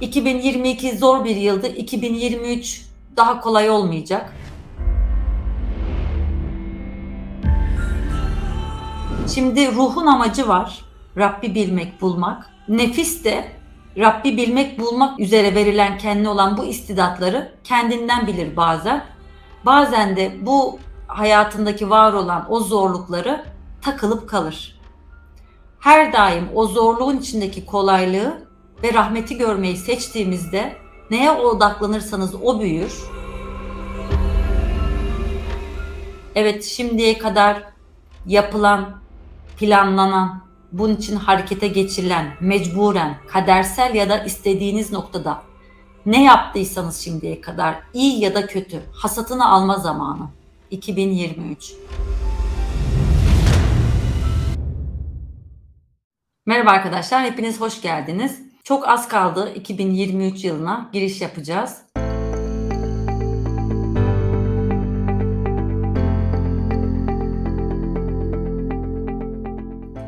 2022 zor bir yıldı. 2023 daha kolay olmayacak. Şimdi ruhun amacı var. Rabbi bilmek, bulmak. Nefis de Rabbi bilmek, bulmak üzere verilen kendine olan bu istidatları kendinden bilir bazen. Bazen de bu hayatındaki var olan o zorlukları takılıp kalır. Her daim o zorluğun içindeki kolaylığı ve rahmeti görmeyi seçtiğimizde neye odaklanırsanız o büyür. Evet şimdiye kadar yapılan, planlanan, bunun için harekete geçirilen, mecburen, kadersel ya da istediğiniz noktada ne yaptıysanız şimdiye kadar iyi ya da kötü hasatını alma zamanı 2023. Merhaba arkadaşlar, hepiniz hoş geldiniz. Çok az kaldı 2023 yılına giriş yapacağız.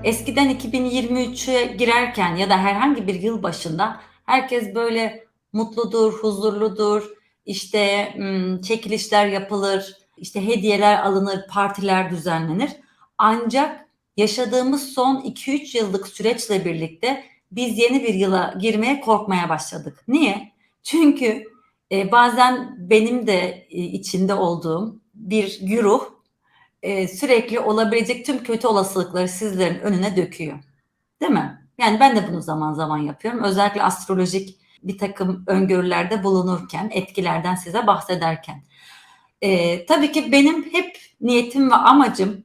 Eskiden 2023'e girerken ya da herhangi bir yıl başında herkes böyle mutludur, huzurludur, işte ım, çekilişler yapılır, işte hediyeler alınır, partiler düzenlenir. Ancak yaşadığımız son 2-3 yıllık süreçle birlikte biz yeni bir yıla girmeye korkmaya başladık. Niye? Çünkü e, bazen benim de e, içinde olduğum bir güruh e, sürekli olabilecek tüm kötü olasılıkları sizlerin önüne döküyor. Değil mi? Yani ben de bunu zaman zaman yapıyorum. Özellikle astrolojik bir takım öngörülerde bulunurken, etkilerden size bahsederken. E, tabii ki benim hep niyetim ve amacım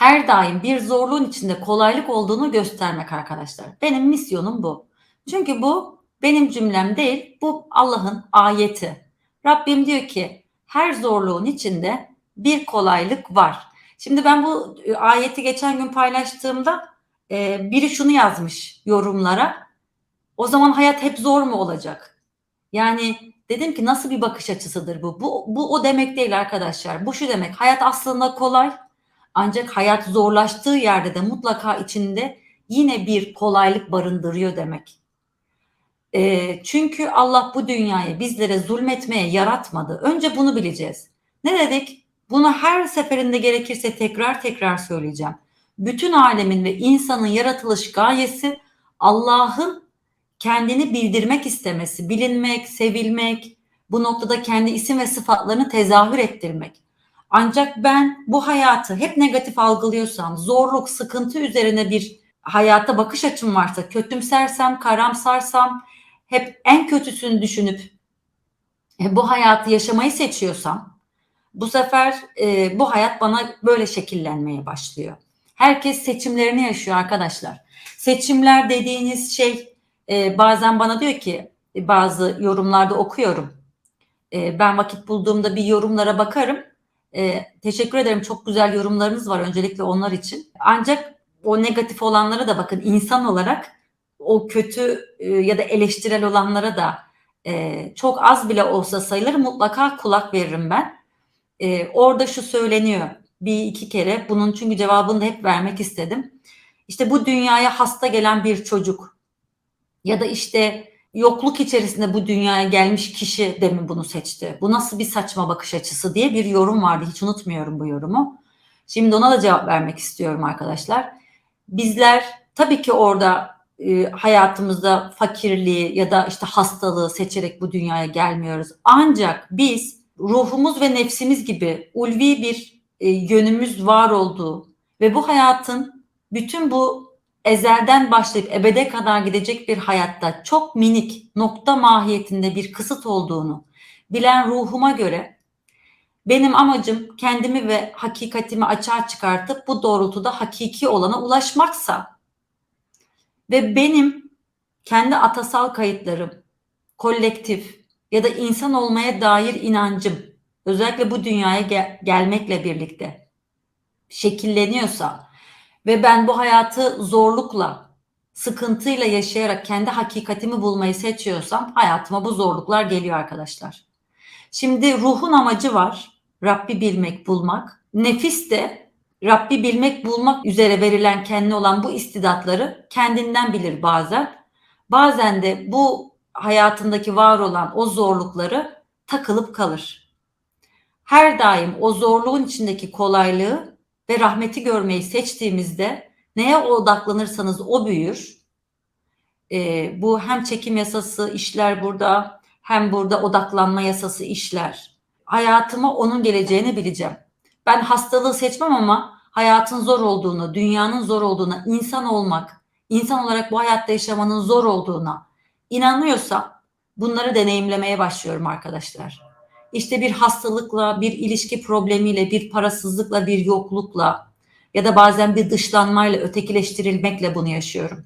her daim bir zorluğun içinde kolaylık olduğunu göstermek arkadaşlar. Benim misyonum bu. Çünkü bu benim cümlem değil, bu Allah'ın ayeti. Rabbim diyor ki her zorluğun içinde bir kolaylık var. Şimdi ben bu e, ayeti geçen gün paylaştığımda e, biri şunu yazmış yorumlara. O zaman hayat hep zor mu olacak? Yani dedim ki nasıl bir bakış açısıdır bu? Bu, bu o demek değil arkadaşlar. Bu şu demek. Hayat aslında kolay. Ancak hayat zorlaştığı yerde de mutlaka içinde yine bir kolaylık barındırıyor demek. E, çünkü Allah bu dünyayı bizlere zulmetmeye yaratmadı. Önce bunu bileceğiz. Ne dedik? Bunu her seferinde gerekirse tekrar tekrar söyleyeceğim. Bütün alemin ve insanın yaratılış gayesi Allah'ın kendini bildirmek istemesi, bilinmek, sevilmek, bu noktada kendi isim ve sıfatlarını tezahür ettirmek. Ancak ben bu hayatı hep negatif algılıyorsam, zorluk, sıkıntı üzerine bir hayata bakış açım varsa, kötümsersem, karamsarsam, hep en kötüsünü düşünüp e, bu hayatı yaşamayı seçiyorsam, bu sefer e, bu hayat bana böyle şekillenmeye başlıyor. Herkes seçimlerini yaşıyor arkadaşlar. Seçimler dediğiniz şey e, bazen bana diyor ki e, bazı yorumlarda okuyorum. E, ben vakit bulduğumda bir yorumlara bakarım. E, teşekkür ederim çok güzel yorumlarınız var öncelikle onlar için. Ancak o negatif olanlara da bakın insan olarak o kötü e, ya da eleştirel olanlara da e, çok az bile olsa sayılır mutlaka kulak veririm ben e, orada şu söyleniyor bir iki kere. Bunun çünkü cevabını da hep vermek istedim. İşte bu dünyaya hasta gelen bir çocuk ya da işte yokluk içerisinde bu dünyaya gelmiş kişi de mi bunu seçti? Bu nasıl bir saçma bakış açısı diye bir yorum vardı. Hiç unutmuyorum bu yorumu. Şimdi ona da cevap vermek istiyorum arkadaşlar. Bizler tabii ki orada e, hayatımızda fakirliği ya da işte hastalığı seçerek bu dünyaya gelmiyoruz. Ancak biz ruhumuz ve nefsimiz gibi ulvi bir e, yönümüz var olduğu ve bu hayatın bütün bu ezelden başlayıp ebede kadar gidecek bir hayatta çok minik nokta mahiyetinde bir kısıt olduğunu bilen ruhuma göre benim amacım kendimi ve hakikatimi açığa çıkartıp bu doğrultuda hakiki olana ulaşmaksa ve benim kendi atasal kayıtlarım, kolektif, ya da insan olmaya dair inancım özellikle bu dünyaya gel- gelmekle birlikte şekilleniyorsa ve ben bu hayatı zorlukla, sıkıntıyla yaşayarak kendi hakikatimi bulmayı seçiyorsam hayatıma bu zorluklar geliyor arkadaşlar. Şimdi ruhun amacı var. Rabbi bilmek, bulmak. Nefis de Rabbi bilmek, bulmak üzere verilen kendine olan bu istidatları kendinden bilir bazen. Bazen de bu hayatındaki var olan o zorlukları takılıp kalır. Her daim o zorluğun içindeki kolaylığı ve rahmeti görmeyi seçtiğimizde neye odaklanırsanız o büyür. Ee, bu hem çekim yasası işler burada hem burada odaklanma yasası işler. Hayatıma onun geleceğini bileceğim. Ben hastalığı seçmem ama hayatın zor olduğunu, dünyanın zor olduğuna, insan olmak, insan olarak bu hayatta yaşamanın zor olduğuna inanıyorsam bunları deneyimlemeye başlıyorum arkadaşlar. İşte bir hastalıkla, bir ilişki problemiyle, bir parasızlıkla, bir yoklukla ya da bazen bir dışlanmayla, ötekileştirilmekle bunu yaşıyorum.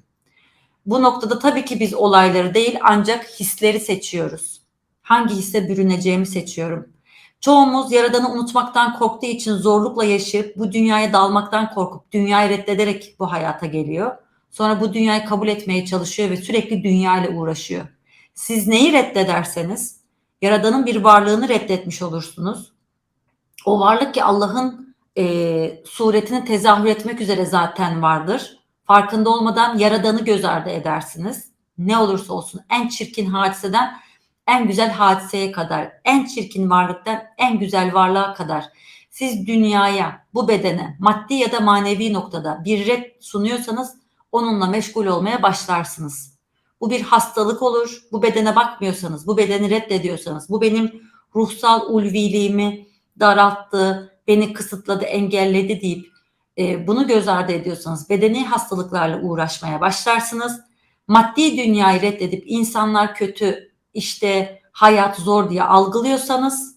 Bu noktada tabii ki biz olayları değil ancak hisleri seçiyoruz. Hangi hisse bürüneceğimi seçiyorum. Çoğumuz yaradanı unutmaktan korktuğu için zorlukla yaşayıp bu dünyaya dalmaktan korkup dünyayı reddederek bu hayata geliyor. Sonra bu dünyayı kabul etmeye çalışıyor ve sürekli dünya ile uğraşıyor. Siz neyi reddederseniz yaradanın bir varlığını reddetmiş olursunuz. O varlık ki Allah'ın e, suretini tezahür etmek üzere zaten vardır. Farkında olmadan yaradanı göz ardı edersiniz. Ne olursa olsun en çirkin hadiseden en güzel hadiseye kadar, en çirkin varlıktan en güzel varlığa kadar siz dünyaya, bu bedene, maddi ya da manevi noktada bir red sunuyorsanız onunla meşgul olmaya başlarsınız. Bu bir hastalık olur. Bu bedene bakmıyorsanız, bu bedeni reddediyorsanız, bu benim ruhsal ulviliğimi daralttı, beni kısıtladı, engelledi deyip e, bunu göz ardı ediyorsanız bedeni hastalıklarla uğraşmaya başlarsınız. Maddi dünyayı reddedip insanlar kötü, işte hayat zor diye algılıyorsanız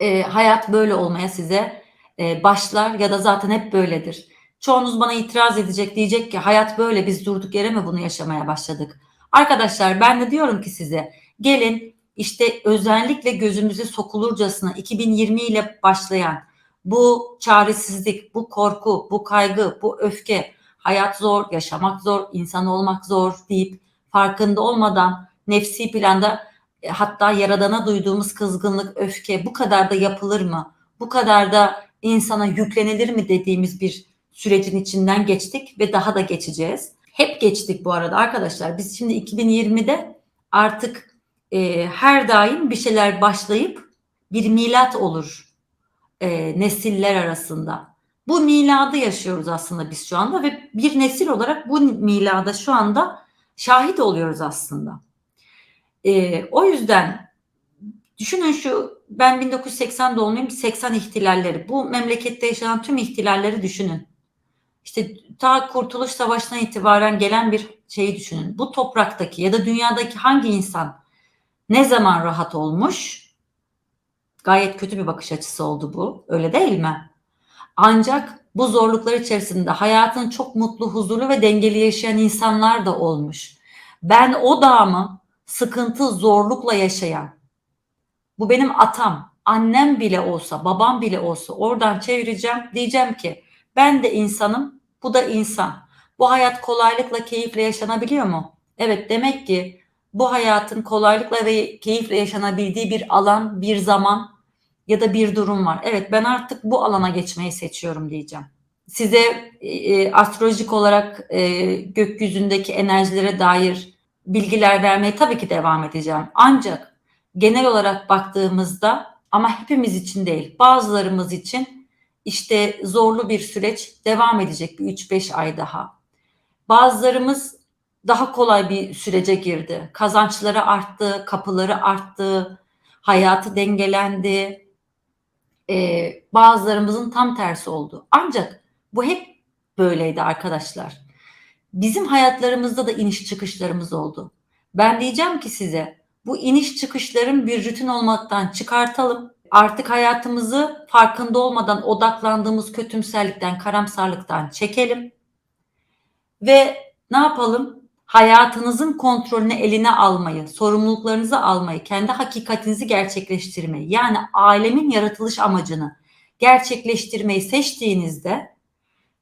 e, hayat böyle olmaya size e, başlar ya da zaten hep böyledir. Çoğunuz bana itiraz edecek diyecek ki hayat böyle biz durduk yere mi bunu yaşamaya başladık? Arkadaşlar ben de diyorum ki size gelin işte özellikle gözümüze sokulurcasına 2020 ile başlayan bu çaresizlik, bu korku, bu kaygı, bu öfke, hayat zor, yaşamak zor, insan olmak zor deyip farkında olmadan nefsi planda e, hatta yaradana duyduğumuz kızgınlık, öfke bu kadar da yapılır mı? Bu kadar da insana yüklenilir mi dediğimiz bir sürecin içinden geçtik ve daha da geçeceğiz. Hep geçtik bu arada arkadaşlar. Biz şimdi 2020'de artık e, her daim bir şeyler başlayıp bir milat olur e, nesiller arasında. Bu miladı yaşıyoruz aslında biz şu anda ve bir nesil olarak bu milada şu anda şahit oluyoruz aslında. E, o yüzden düşünün şu ben 1980 doğumluyum 80 ihtilalleri bu memlekette yaşanan tüm ihtilalleri düşünün. İşte ta Kurtuluş Savaşı'na itibaren gelen bir şeyi düşünün. Bu topraktaki ya da dünyadaki hangi insan ne zaman rahat olmuş? Gayet kötü bir bakış açısı oldu bu. Öyle değil mi? Ancak bu zorluklar içerisinde hayatını çok mutlu, huzurlu ve dengeli yaşayan insanlar da olmuş. Ben o dağımı sıkıntı, zorlukla yaşayan, bu benim atam, annem bile olsa, babam bile olsa oradan çevireceğim. Diyeceğim ki ben de insanım, bu da insan. Bu hayat kolaylıkla, keyifle yaşanabiliyor mu? Evet demek ki bu hayatın kolaylıkla ve keyifle yaşanabildiği bir alan, bir zaman ya da bir durum var. Evet ben artık bu alana geçmeyi seçiyorum diyeceğim. Size e, astrolojik olarak e, gökyüzündeki enerjilere dair bilgiler vermeye tabii ki devam edeceğim. Ancak genel olarak baktığımızda ama hepimiz için değil, bazılarımız için işte zorlu bir süreç devam edecek bir 3-5 ay daha. Bazılarımız daha kolay bir sürece girdi. Kazançları arttı, kapıları arttı, hayatı dengelendi. Ee, bazılarımızın tam tersi oldu. Ancak bu hep böyleydi arkadaşlar. Bizim hayatlarımızda da iniş çıkışlarımız oldu. Ben diyeceğim ki size bu iniş çıkışların bir rutin olmaktan çıkartalım. Artık hayatımızı farkında olmadan odaklandığımız kötümserlikten, karamsarlıktan çekelim. Ve ne yapalım? Hayatınızın kontrolünü eline almayı, sorumluluklarınızı almayı, kendi hakikatinizi gerçekleştirmeyi, yani alemin yaratılış amacını gerçekleştirmeyi seçtiğinizde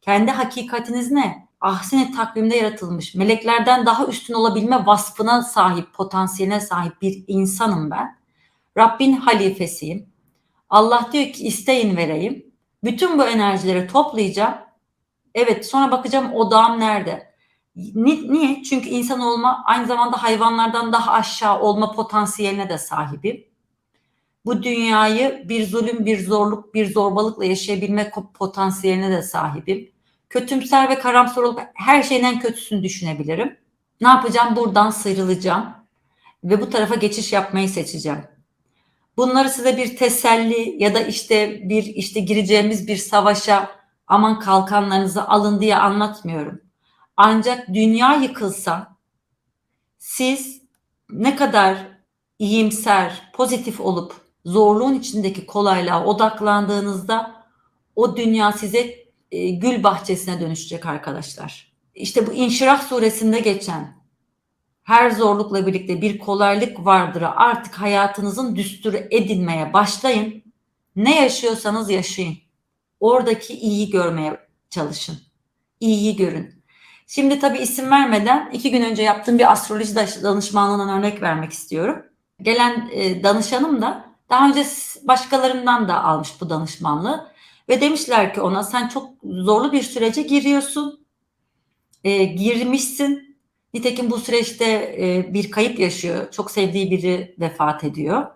kendi hakikatiniz ne? ahsen takvimde yaratılmış, meleklerden daha üstün olabilme vasfına sahip, potansiyeline sahip bir insanım ben. Rabbin halifesiyim. Allah diyor ki isteyin vereyim. Bütün bu enerjileri toplayacağım. Evet sonra bakacağım odağım nerede? Ni- Niye? Çünkü insan olma aynı zamanda hayvanlardan daha aşağı olma potansiyeline de sahibim. Bu dünyayı bir zulüm, bir zorluk, bir zorbalıkla yaşayabilme potansiyeline de sahibim. Kötümser ve karamsar olup her şeyin en kötüsünü düşünebilirim. Ne yapacağım? Buradan sıyrılacağım ve bu tarafa geçiş yapmayı seçeceğim. Bunları size bir teselli ya da işte bir işte gireceğimiz bir savaşa aman kalkanlarınızı alın diye anlatmıyorum. Ancak dünya yıkılsa siz ne kadar iyimser, pozitif olup zorluğun içindeki kolaylığa odaklandığınızda o dünya size e, gül bahçesine dönüşecek arkadaşlar. İşte bu İnşirah suresinde geçen her zorlukla birlikte bir kolaylık vardır. Artık hayatınızın düsturu edinmeye başlayın. Ne yaşıyorsanız yaşayın. Oradaki iyiyi görmeye çalışın. İyiyi görün. Şimdi tabii isim vermeden iki gün önce yaptığım bir astroloji danışmanlığından örnek vermek istiyorum. Gelen e, danışanım da daha önce başkalarından da almış bu danışmanlığı ve demişler ki ona sen çok zorlu bir sürece giriyorsun. E, girmişsin. Nitekim bu süreçte e, bir kayıp yaşıyor. Çok sevdiği biri vefat ediyor.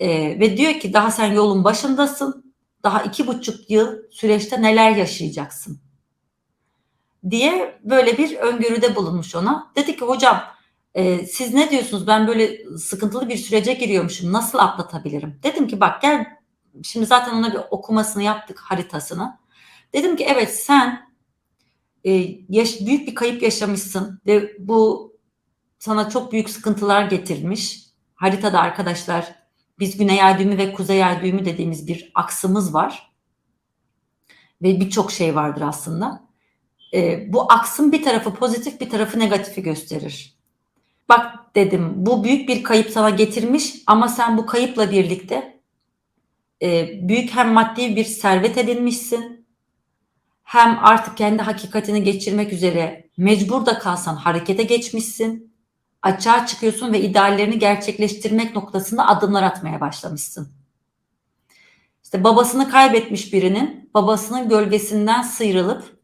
E, ve diyor ki daha sen yolun başındasın. Daha iki buçuk yıl süreçte neler yaşayacaksın? Diye böyle bir öngörüde bulunmuş ona. Dedi ki hocam e, siz ne diyorsunuz? Ben böyle sıkıntılı bir sürece giriyormuşum. Nasıl atlatabilirim? Dedim ki bak gel şimdi zaten ona bir okumasını yaptık haritasını. Dedim ki evet sen e, yaş, büyük bir kayıp yaşamışsın ve bu sana çok büyük sıkıntılar getirmiş. Haritada arkadaşlar biz güney ay düğümü ve kuzey ay düğümü dediğimiz bir aksımız var. Ve birçok şey vardır aslında. E, bu aksın bir tarafı pozitif bir tarafı negatifi gösterir. Bak dedim bu büyük bir kayıp sana getirmiş ama sen bu kayıpla birlikte e, büyük hem maddi bir servet edinmişsin hem artık kendi hakikatini geçirmek üzere mecbur da kalsan harekete geçmişsin. Açığa çıkıyorsun ve ideallerini gerçekleştirmek noktasında adımlar atmaya başlamışsın. İşte babasını kaybetmiş birinin babasının gölgesinden sıyrılıp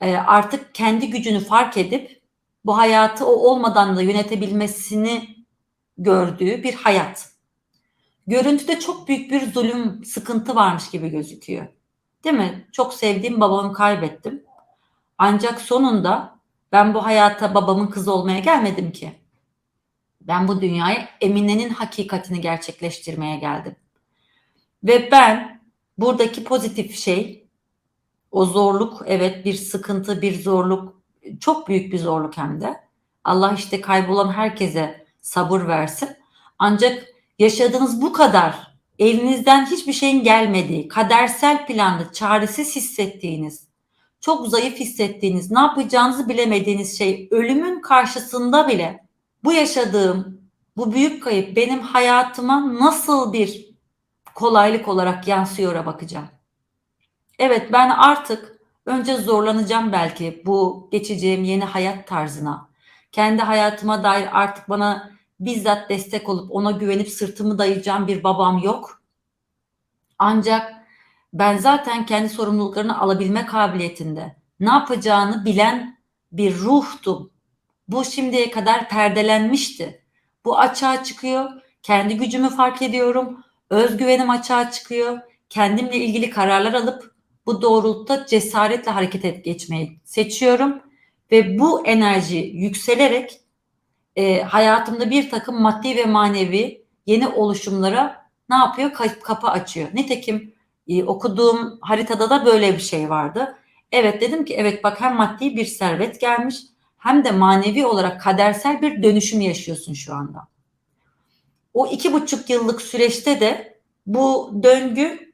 e, artık kendi gücünü fark edip bu hayatı o olmadan da yönetebilmesini gördüğü bir hayat. Görüntüde çok büyük bir zulüm, sıkıntı varmış gibi gözüküyor. Değil mi? Çok sevdiğim babamı kaybettim. Ancak sonunda ben bu hayata babamın kızı olmaya gelmedim ki. Ben bu dünyaya Emine'nin hakikatini gerçekleştirmeye geldim. Ve ben buradaki pozitif şey, o zorluk, evet bir sıkıntı, bir zorluk, çok büyük bir zorluk hem de. Allah işte kaybolan herkese sabır versin. Ancak yaşadığınız bu kadar elinizden hiçbir şeyin gelmediği, kadersel planda çaresiz hissettiğiniz, çok zayıf hissettiğiniz, ne yapacağınızı bilemediğiniz şey ölümün karşısında bile bu yaşadığım bu büyük kayıp benim hayatıma nasıl bir kolaylık olarak yansıyora bakacağım. Evet ben artık önce zorlanacağım belki bu geçeceğim yeni hayat tarzına. Kendi hayatıma dair artık bana bizzat destek olup ona güvenip sırtımı dayayacağım bir babam yok. Ancak ben zaten kendi sorumluluklarını alabilme kabiliyetinde ne yapacağını bilen bir ruhtum. Bu şimdiye kadar perdelenmişti. Bu açığa çıkıyor. Kendi gücümü fark ediyorum. Özgüvenim açığa çıkıyor. Kendimle ilgili kararlar alıp bu doğrultuda cesaretle hareket et geçmeyi seçiyorum ve bu enerji yükselerek e, hayatımda bir takım maddi ve manevi yeni oluşumlara ne yapıyor? Kapı açıyor. Nitekim e, okuduğum haritada da böyle bir şey vardı. Evet dedim ki evet bak hem maddi bir servet gelmiş hem de manevi olarak kadersel bir dönüşüm yaşıyorsun şu anda. O iki buçuk yıllık süreçte de bu döngü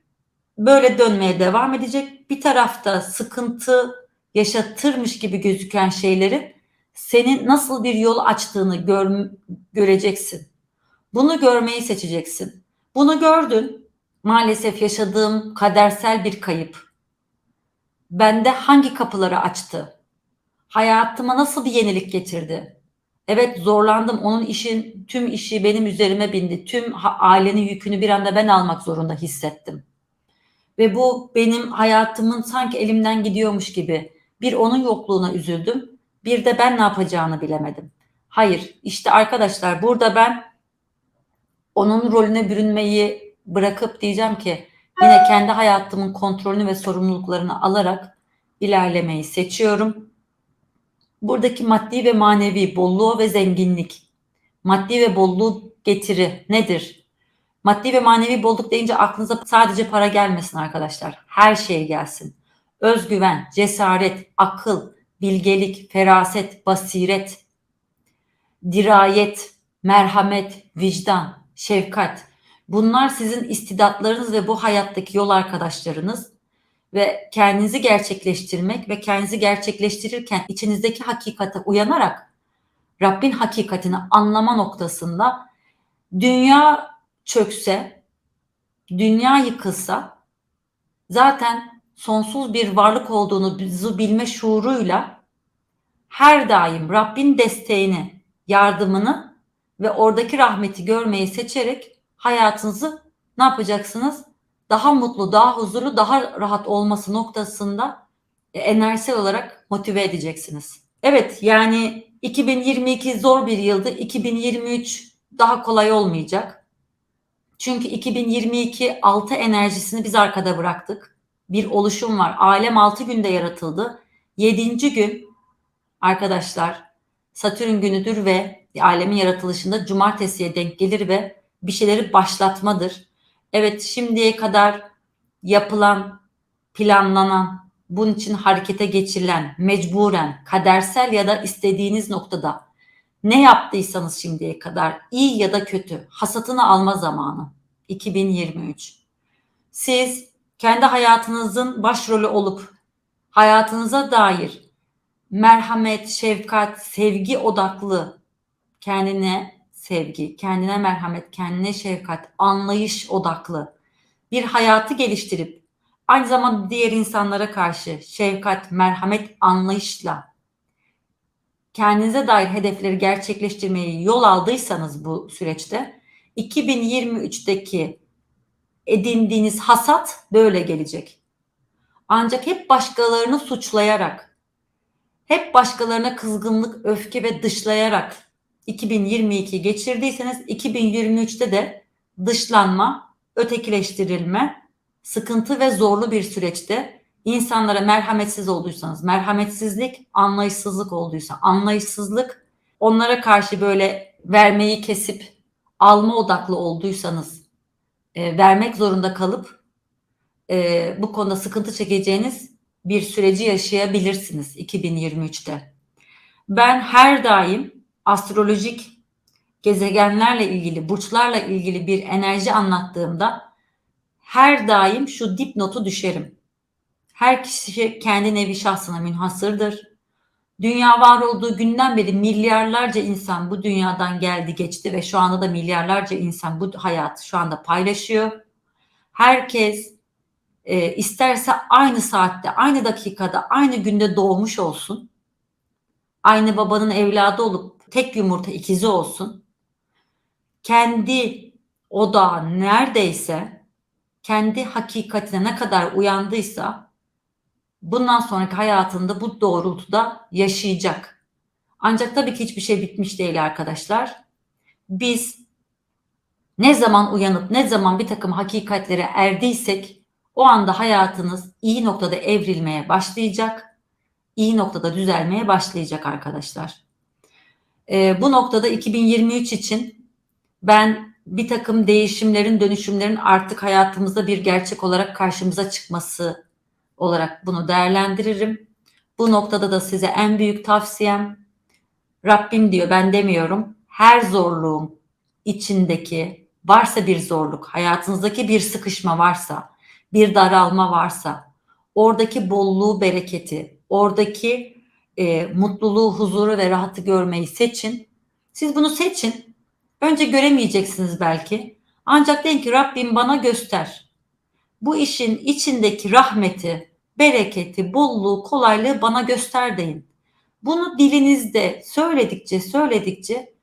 böyle dönmeye devam edecek. Bir tarafta sıkıntı yaşatırmış gibi gözüken şeyleri senin nasıl bir yol açtığını gör, göreceksin. Bunu görmeyi seçeceksin. Bunu gördün. Maalesef yaşadığım kadersel bir kayıp. Bende hangi kapıları açtı? Hayatıma nasıl bir yenilik getirdi? Evet zorlandım. Onun işin tüm işi benim üzerime bindi. Tüm ailenin yükünü bir anda ben almak zorunda hissettim. Ve bu benim hayatımın sanki elimden gidiyormuş gibi. Bir onun yokluğuna üzüldüm Bir de ben ne yapacağını bilemedim. Hayır, işte arkadaşlar burada ben onun rolüne bürünmeyi bırakıp diyeceğim ki yine kendi hayatımın kontrolünü ve sorumluluklarını alarak ilerlemeyi seçiyorum. Buradaki maddi ve manevi bolluğu ve zenginlik, maddi ve bolluğu getiri nedir? Maddi ve manevi bolluk deyince aklınıza sadece para gelmesin arkadaşlar. Her şey gelsin. Özgüven, cesaret, akıl, bilgelik, feraset, basiret, dirayet, merhamet, vicdan, şefkat. Bunlar sizin istidatlarınız ve bu hayattaki yol arkadaşlarınız ve kendinizi gerçekleştirmek ve kendinizi gerçekleştirirken içinizdeki hakikate uyanarak Rabbin hakikatini anlama noktasında dünya çökse, dünya yıkılsa zaten sonsuz bir varlık olduğunu bilme şuuruyla her daim Rabbin desteğini, yardımını ve oradaki rahmeti görmeyi seçerek hayatınızı ne yapacaksınız? Daha mutlu, daha huzurlu, daha rahat olması noktasında enerjisel olarak motive edeceksiniz. Evet yani 2022 zor bir yıldı. 2023 daha kolay olmayacak. Çünkü 2022 altı enerjisini biz arkada bıraktık. Bir oluşum var. Alem 6 günde yaratıldı. 7. gün arkadaşlar Satürn günüdür ve alemin yaratılışında cumartesiye denk gelir ve bir şeyleri başlatmadır. Evet şimdiye kadar yapılan, planlanan, bunun için harekete geçirilen, mecburen, kadersel ya da istediğiniz noktada ne yaptıysanız şimdiye kadar iyi ya da kötü hasatını alma zamanı 2023. Siz kendi hayatınızın başrolü olup hayatınıza dair merhamet, şefkat, sevgi odaklı kendine sevgi, kendine merhamet, kendine şefkat, anlayış odaklı bir hayatı geliştirip aynı zamanda diğer insanlara karşı şefkat, merhamet, anlayışla kendinize dair hedefleri gerçekleştirmeyi yol aldıysanız bu süreçte 2023'teki edindiğiniz hasat böyle gelecek. Ancak hep başkalarını suçlayarak, hep başkalarına kızgınlık, öfke ve dışlayarak 2022 geçirdiyseniz 2023'te de dışlanma, ötekileştirilme, sıkıntı ve zorlu bir süreçte insanlara merhametsiz olduysanız, merhametsizlik, anlayışsızlık olduysa, anlayışsızlık, onlara karşı böyle vermeyi kesip alma odaklı olduysanız, e, vermek zorunda kalıp e, bu konuda sıkıntı çekeceğiniz bir süreci yaşayabilirsiniz 2023'te. Ben her daim astrolojik gezegenlerle ilgili, burçlarla ilgili bir enerji anlattığımda her daim şu dipnotu düşerim. Her kişi kendi nevi şahsına münhasırdır. Dünya var olduğu günden beri milyarlarca insan bu dünyadan geldi geçti ve şu anda da milyarlarca insan bu hayatı şu anda paylaşıyor. Herkes e, isterse aynı saatte, aynı dakikada, aynı günde doğmuş olsun. Aynı babanın evladı olup tek yumurta ikizi olsun. Kendi odağı neredeyse kendi hakikatine ne kadar uyandıysa bundan sonraki hayatında bu doğrultuda yaşayacak. Ancak tabii ki hiçbir şey bitmiş değil arkadaşlar. Biz ne zaman uyanıp ne zaman bir takım hakikatlere erdiysek o anda hayatınız iyi noktada evrilmeye başlayacak. iyi noktada düzelmeye başlayacak arkadaşlar. Ee, bu noktada 2023 için ben bir takım değişimlerin, dönüşümlerin artık hayatımızda bir gerçek olarak karşımıza çıkması olarak bunu değerlendiririm. Bu noktada da size en büyük tavsiyem Rabbim diyor ben demiyorum. Her zorluğun içindeki varsa bir zorluk, hayatınızdaki bir sıkışma varsa, bir daralma varsa, oradaki bolluğu, bereketi, oradaki e, mutluluğu, huzuru ve rahatı görmeyi seçin. Siz bunu seçin. Önce göremeyeceksiniz belki. Ancak deyin ki Rabbim bana göster. Bu işin içindeki rahmeti, bereketi, bolluğu, kolaylığı bana göster deyin. Bunu dilinizde söyledikçe söyledikçe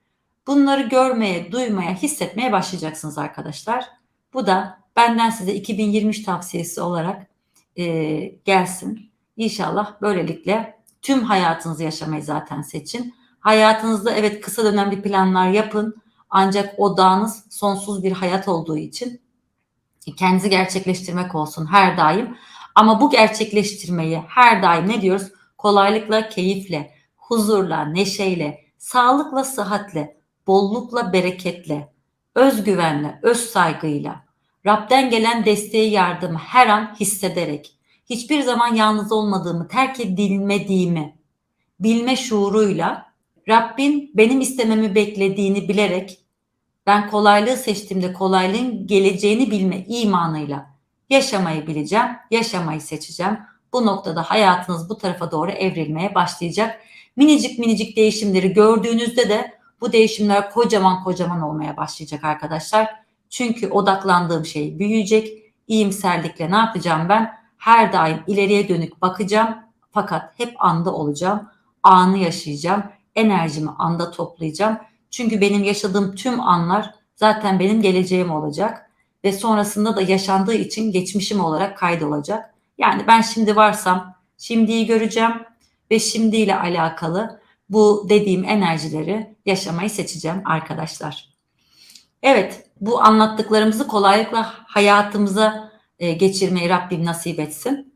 bunları görmeye, duymaya, hissetmeye başlayacaksınız arkadaşlar. Bu da benden size 2023 tavsiyesi olarak e, gelsin. İnşallah böylelikle Tüm hayatınızı yaşamayı zaten seçin. Hayatınızda evet kısa dönemli planlar yapın. Ancak odağınız sonsuz bir hayat olduğu için kendinizi gerçekleştirmek olsun her daim. Ama bu gerçekleştirmeyi her daim ne diyoruz? Kolaylıkla, keyifle, huzurla, neşeyle, sağlıkla, sıhhatle, bollukla, bereketle, özgüvenle, öz saygıyla, Rab'den gelen desteği, yardımı her an hissederek, hiçbir zaman yalnız olmadığımı, terk edilmediğimi bilme şuuruyla, Rabbin benim istememi beklediğini bilerek, ben kolaylığı seçtiğimde kolaylığın geleceğini bilme imanıyla yaşamayı bileceğim, yaşamayı seçeceğim. Bu noktada hayatınız bu tarafa doğru evrilmeye başlayacak. Minicik minicik değişimleri gördüğünüzde de bu değişimler kocaman kocaman olmaya başlayacak arkadaşlar. Çünkü odaklandığım şey büyüyecek. İyimserlikle ne yapacağım ben? Her daim ileriye dönük bakacağım. Fakat hep anda olacağım. Anı yaşayacağım. Enerjimi anda toplayacağım. Çünkü benim yaşadığım tüm anlar zaten benim geleceğim olacak. Ve sonrasında da yaşandığı için geçmişim olarak kaydolacak. Yani ben şimdi varsam şimdiyi göreceğim ve şimdiyle alakalı bu dediğim enerjileri yaşamayı seçeceğim arkadaşlar. Evet, bu anlattıklarımızı kolaylıkla hayatımıza e, geçirmeyi Rabbim nasip etsin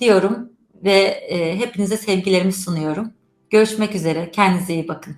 diyorum ve e, hepinize sevgilerimi sunuyorum. Görüşmek üzere, kendinize iyi bakın.